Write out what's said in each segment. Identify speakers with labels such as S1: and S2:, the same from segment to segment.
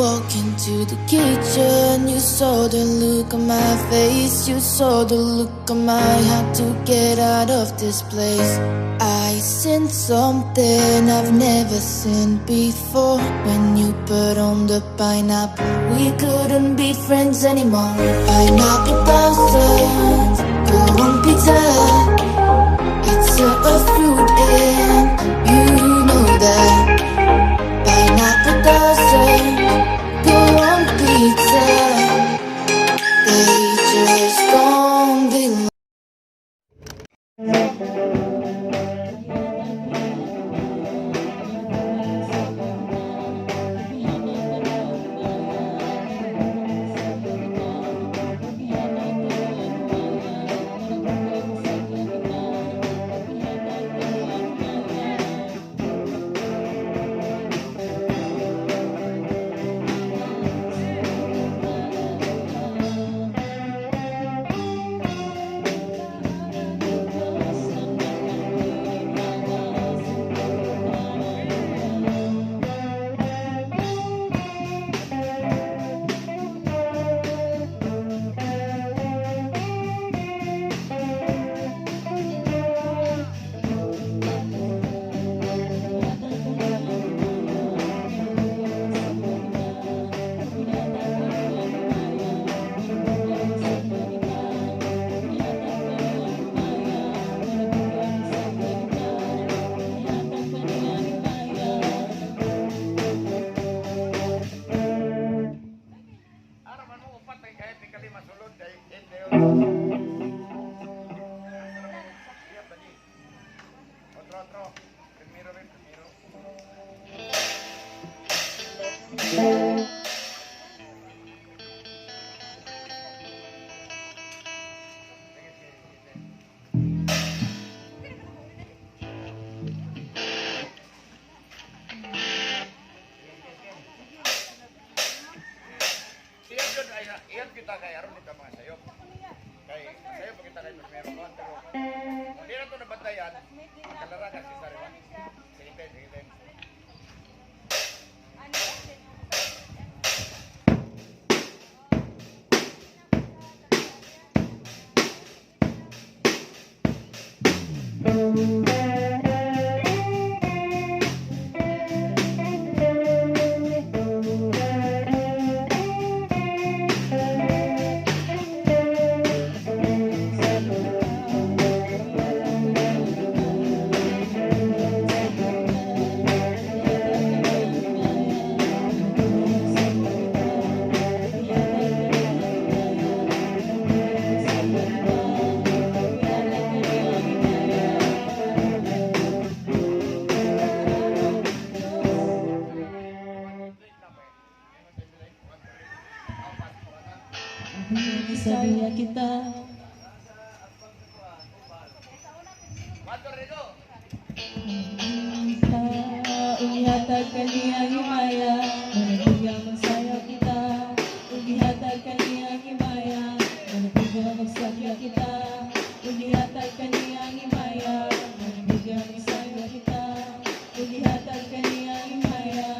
S1: walk into the kitchen, you saw the look on my face, you saw the look on my heart to get out of this place. I seen something I've never seen before. When you put on the pineapple, we couldn't be friends anymore. Pineapple blossoms, go on pizza. It's a,
S2: hindi Thank you. Kita
S3: Umihatag kaniya himaya Manabigyan magsaya kita Umihatag kaniya himaya Diyos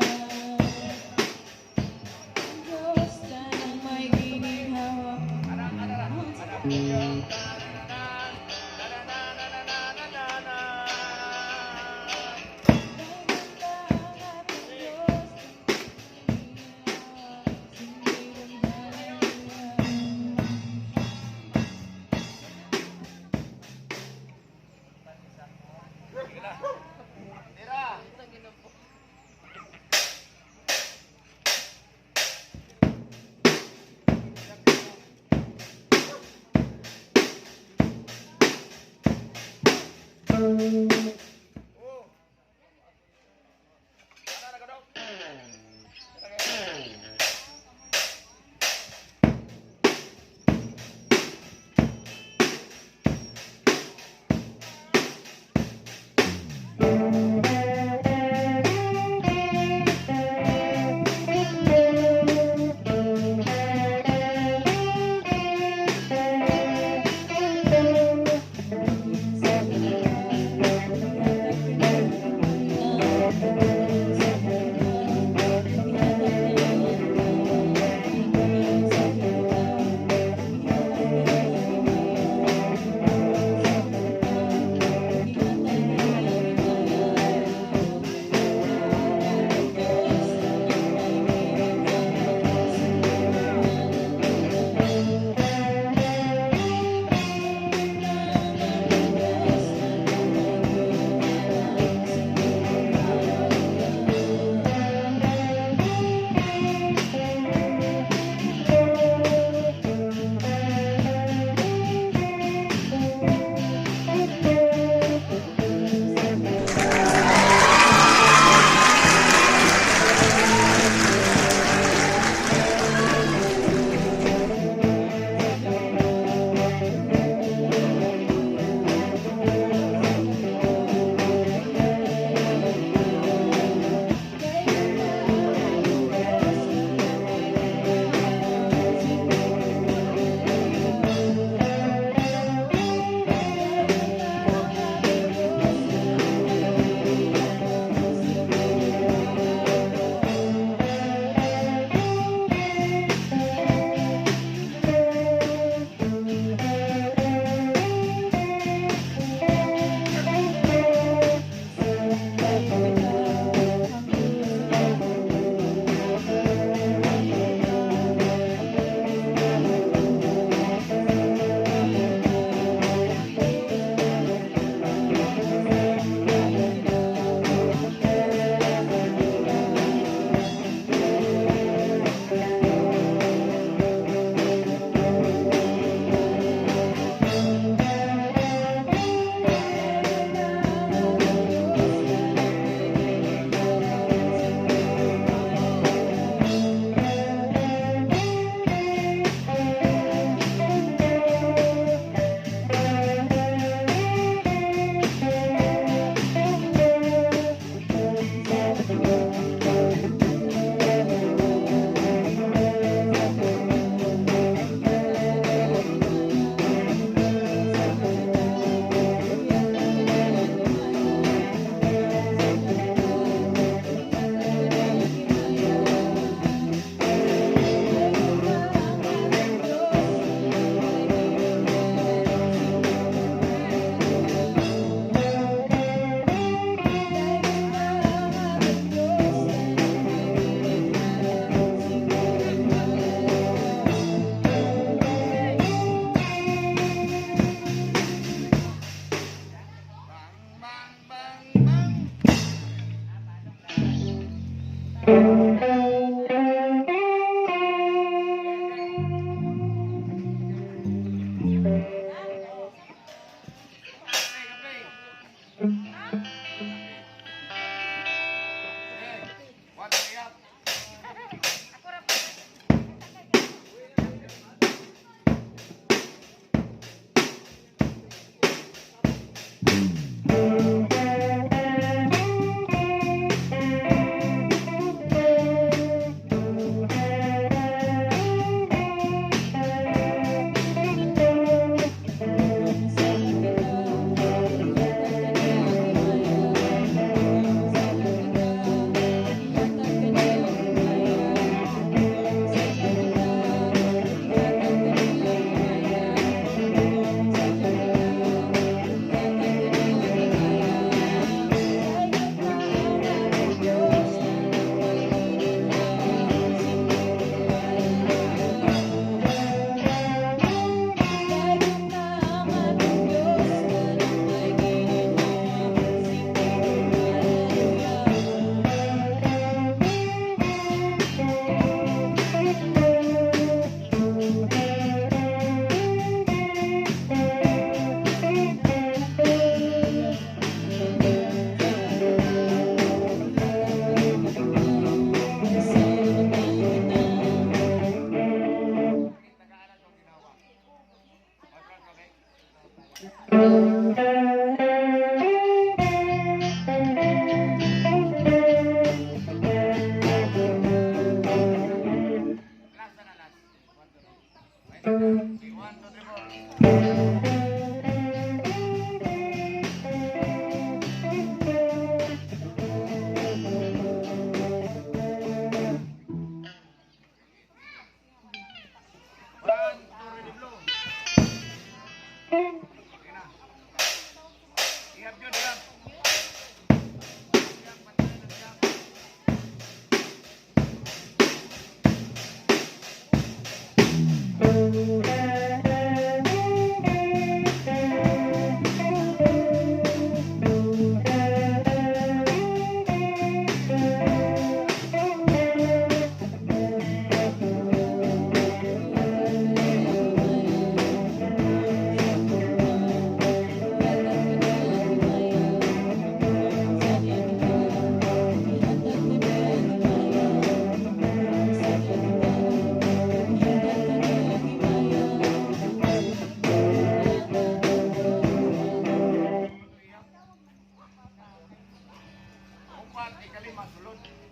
S2: Manzulón.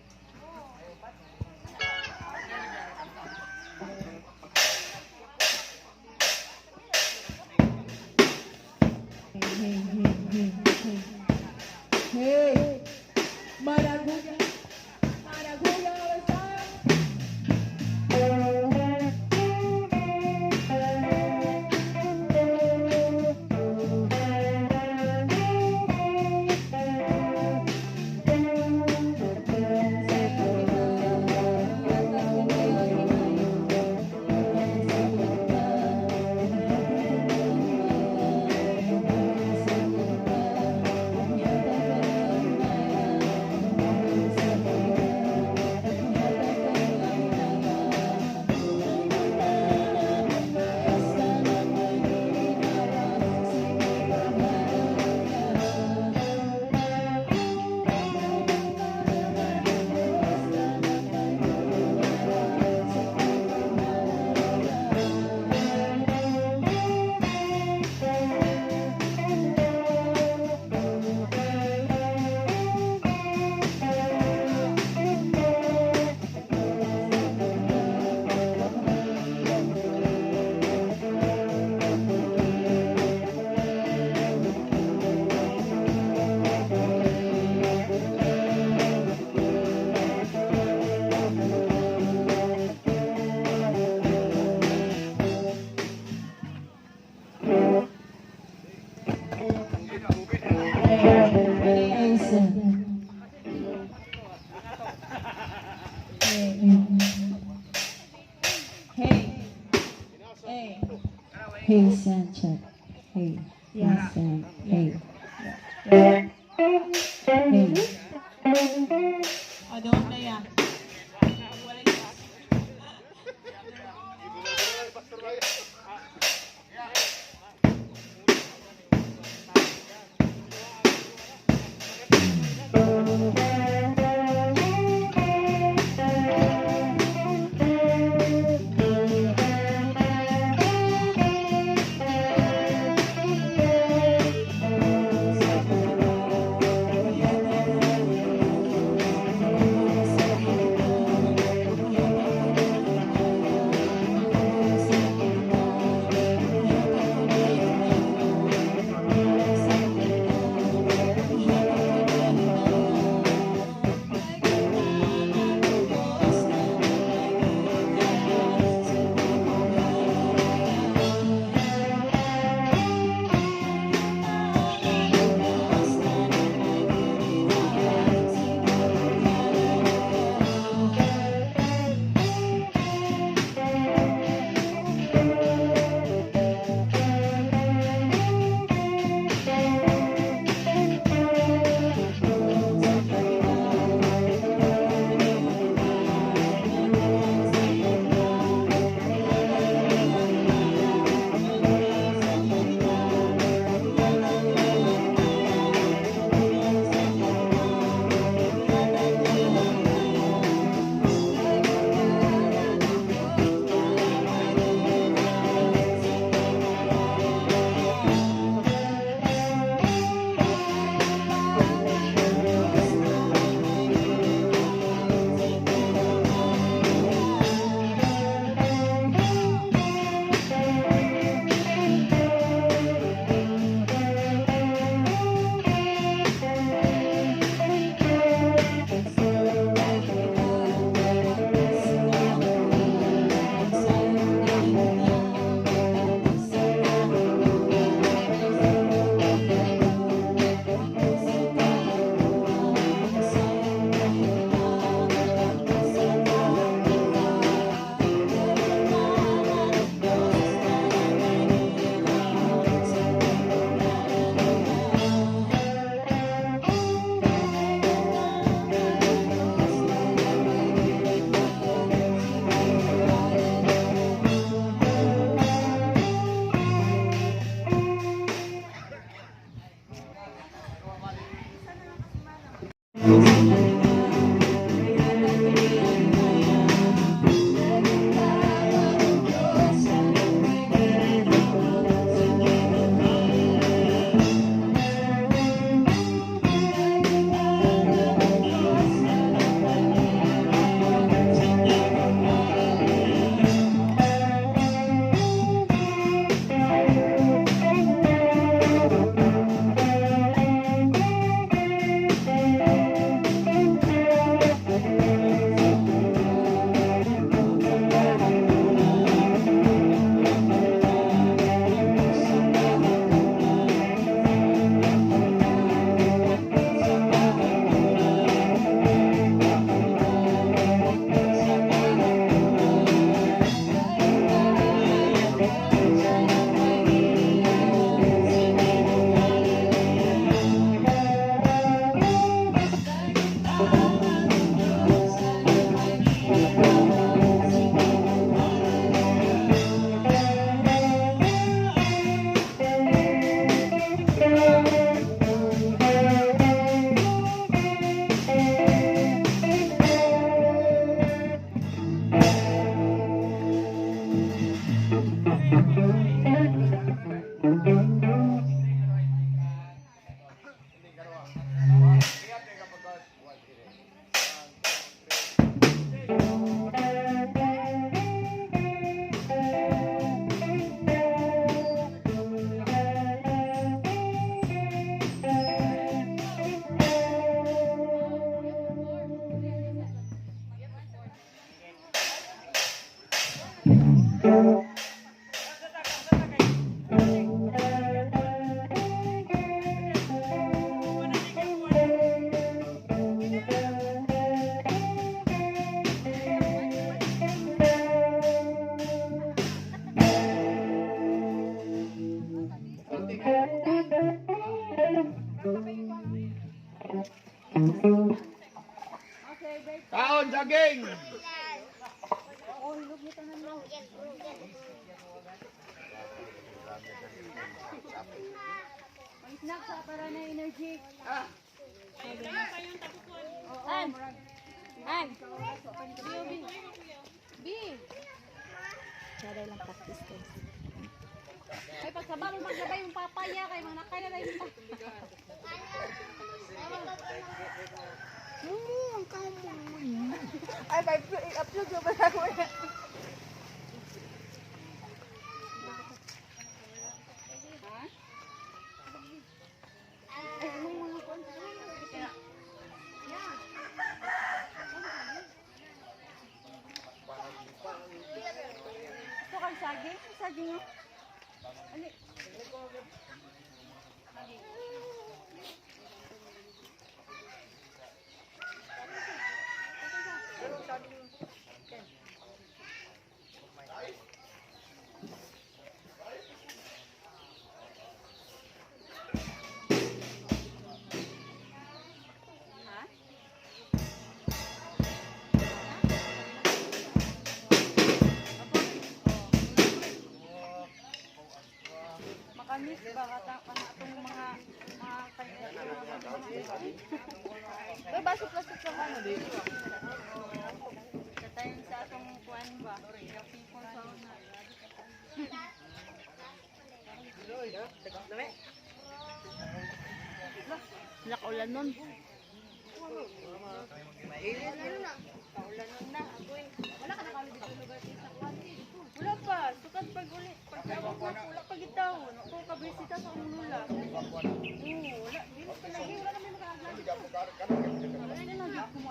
S3: Hey, hey, Hey,
S4: Sanchez. Hey.
S3: Yeah.
S4: Hey.
S3: An. An. B.
S5: Sada lang practice ko.
S3: Ay, pagsaba mo maglabay yung papaya kay mga nakay na yung pa.
S5: Ay, i-upload ko ba ako? Nakaulan nun. Wala pa, sukat pag uli, pag tawag na wala pa gitaw. Ako kabisita sa umula. Oo, wala, dili pa lagi, wala naman makakaglan. Wala na lang dito mo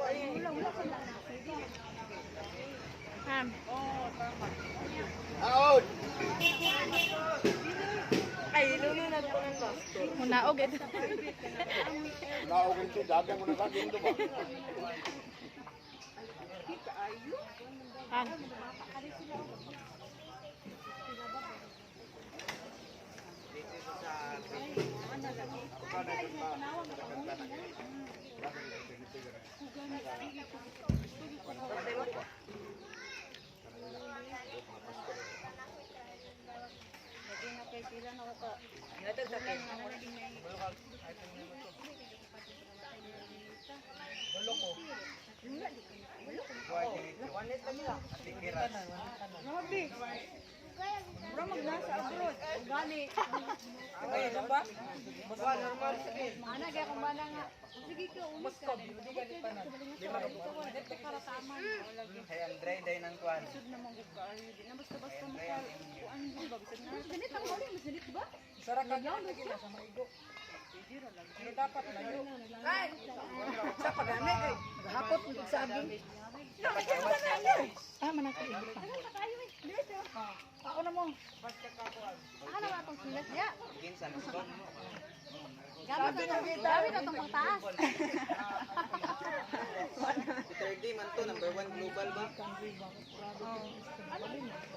S5: Wala, wala pa lang. Ham. Oo, tama. Na po ng master.
S3: Munaog ito.
S6: Dagang mo na saging to ba?
S3: An.
S5: Grabe. Bro, magnasa abroad. Ugali. Ay, ano ba? Sige.
S3: Ana kaya kung bala nga. Sige ka, umus ka. Hindi ka pa na. Ba? Karataman.
S7: Kaya ang dry day ng kwan.
S3: Sud na mong ka. Di na basta-basta mo ka. Kuan mo ba? Bisag na. Ganit ang huli. Mas ganit ba?
S5: Sarap ka na lagi na sa maigo. Pero dapat layo. Ay! Sa pagani kay gahapot mo sa aging.
S3: Ah, manakay.
S5: Ako na mo.
S3: Ano na itong silas niya?
S7: Ginsan,
S3: Gamit na itong gamit na itong pang taas.
S7: Si 3D man to, number 1 global ba?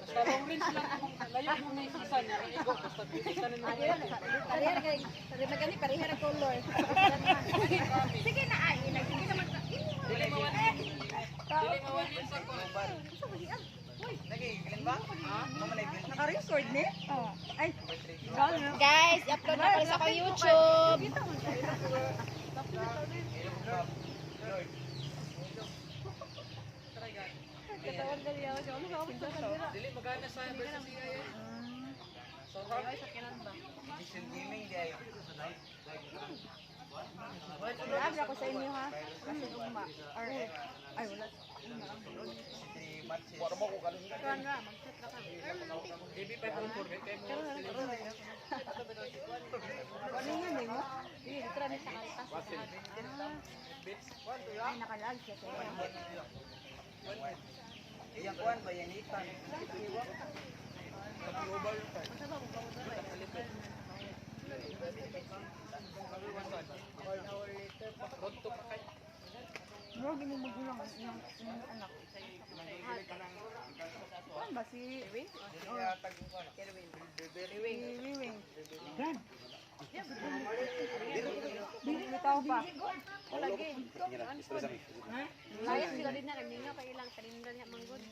S5: Sa long range lang layo mo na isisan. Igo, basta bisisan na
S3: Parehara kay Pare magani parehara color. Sige na ay, sige naman.
S7: Dili mawan din sa global. Lagi, ba?
S5: Naka-record ni? Oo. Ay,
S3: Guys, upload na pala sa ko YouTube. Katawag na niya ako. Ano ako sa
S5: dili magana sa versus CIA. So, hard.
S7: Digital gaming di ayo.
S3: Grabe ako sa inyo ha. Kasi uma. Or, ay wala.
S6: Para mo ko kanin.
S3: Kuan ra, mag-chat ra ka.
S5: DB 514, kay mo.
S3: Ano yan eh mo? Hindi, dito rin sa kaltas. Ah. Ay, nakalag siya sa iyo.
S7: Iyang kwan, bayanitan.
S5: Bro, gini mo gulang ang iyong iyong anak. Kuan ba si Wing?
S7: Dili kaya tag kwan.
S5: Si Wiwing. Gan.
S3: Bitaw pa.
S5: Layas sila din na nagninyo kay ilang talinda niya manggod.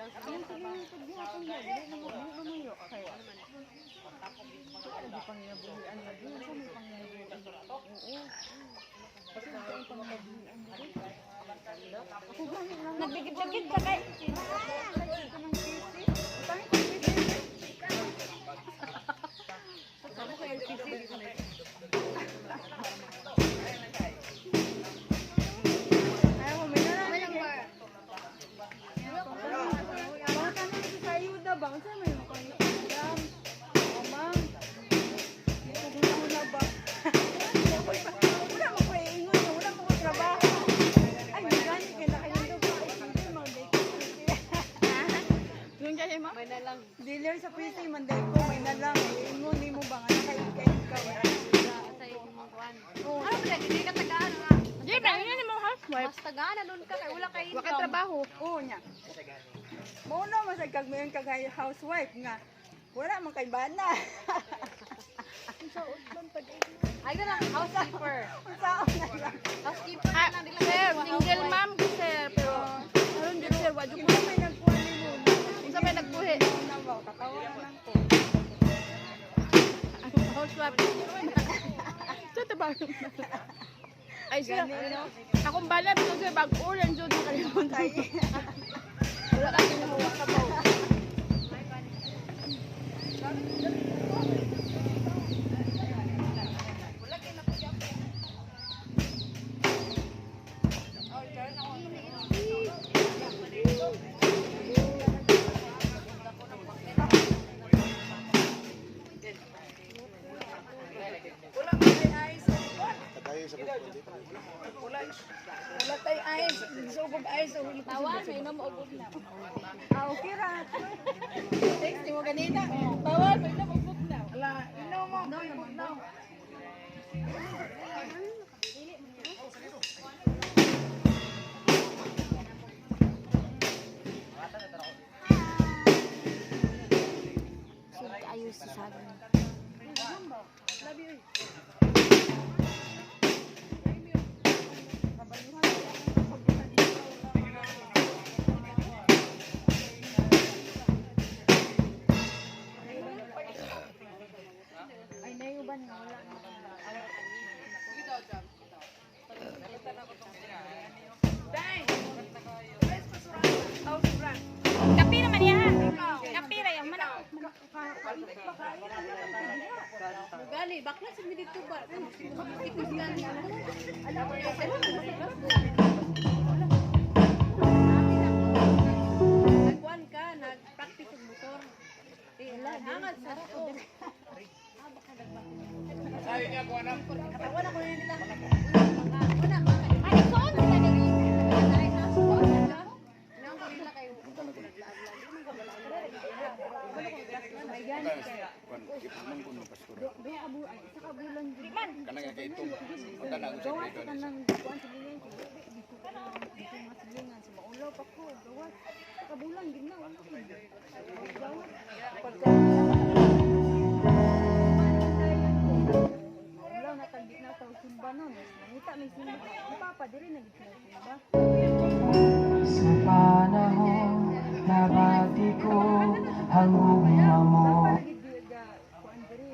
S5: Nagdikit-dikit ka kay.
S3: Ayaw mo, may nalang. Baka na si sa ayuda ba? Unsa may mo housewife nga. Wala man kay bana.
S5: Ay na lang housekeeper.
S3: Unsaon na lang.
S5: Housekeeper na lang. Sir,
S3: Single ma'am ko sir pero aron jud sir wa jud ko may nagkuha ni mo. Unsa may nagbuhi? Na ba katawa man ko.
S8: housewife. Ito ito ba? Ay, siya. Akong balat ko siya bag orange yun yung kalimutan. Wala kasi nahuwa ka ba?
S3: Wala tay ayos, subog ayos o huli
S5: Tawag, may inom og na. Alam mo
S6: Kanang
S3: Do abo ay isa ka bulan jud.
S6: kay ito. Na sa
S3: Gawas
S6: dito.
S3: ka nang kuan sa lingan ko. Dito ka na dito sa lingan sa maulaw pa ko. Gawas. Isa ka bulan gid na. Gawas. Pagka na tagdi na tao simba nun. Nangita may simba. Ang papa diri na gid na simba.
S9: Sa panahon na bati ko hangong mo
S3: Lagi di ga kuan diri.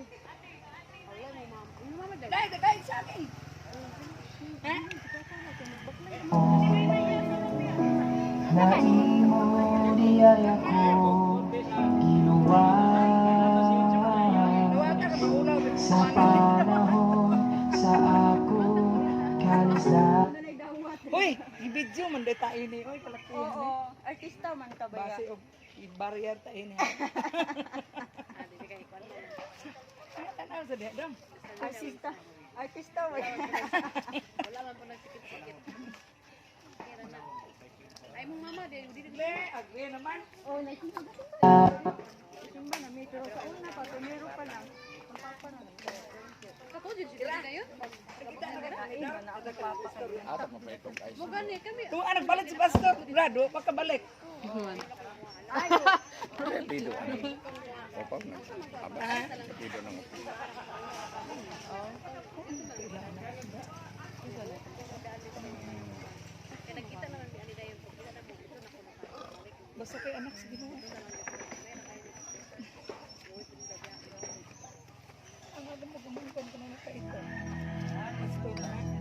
S9: Na imo diyay ako ginawa sa panahon sa ako kalisda
S4: Hoy, i-video man data ini. Hoy, kalaki yan.
S3: Oo, artista man ka ba?
S4: Base og i-barrier ta ini. Tanaw sa diha dam.
S3: Artista. Artista ba?
S5: Wala man po nagsikit-sikit. Kaya na. Ay, mong mama, din, di
S4: Le, agwe naman.
S3: Oh, naisimba. Simba na may pero sa una pa, pero pa lang. Ang
S4: Ako din sila kayo.
S3: Ato mo pa ito guys.
S4: Mo gani kami.
S9: Kung anak balik si Pastor, Brado, pagkabalik.
S3: Pido ano. Opa na. Aba. Pido na mo.
S9: Basta kay anak sige mo. Ang alam mo gumungkon ko na na ito. Pastor na.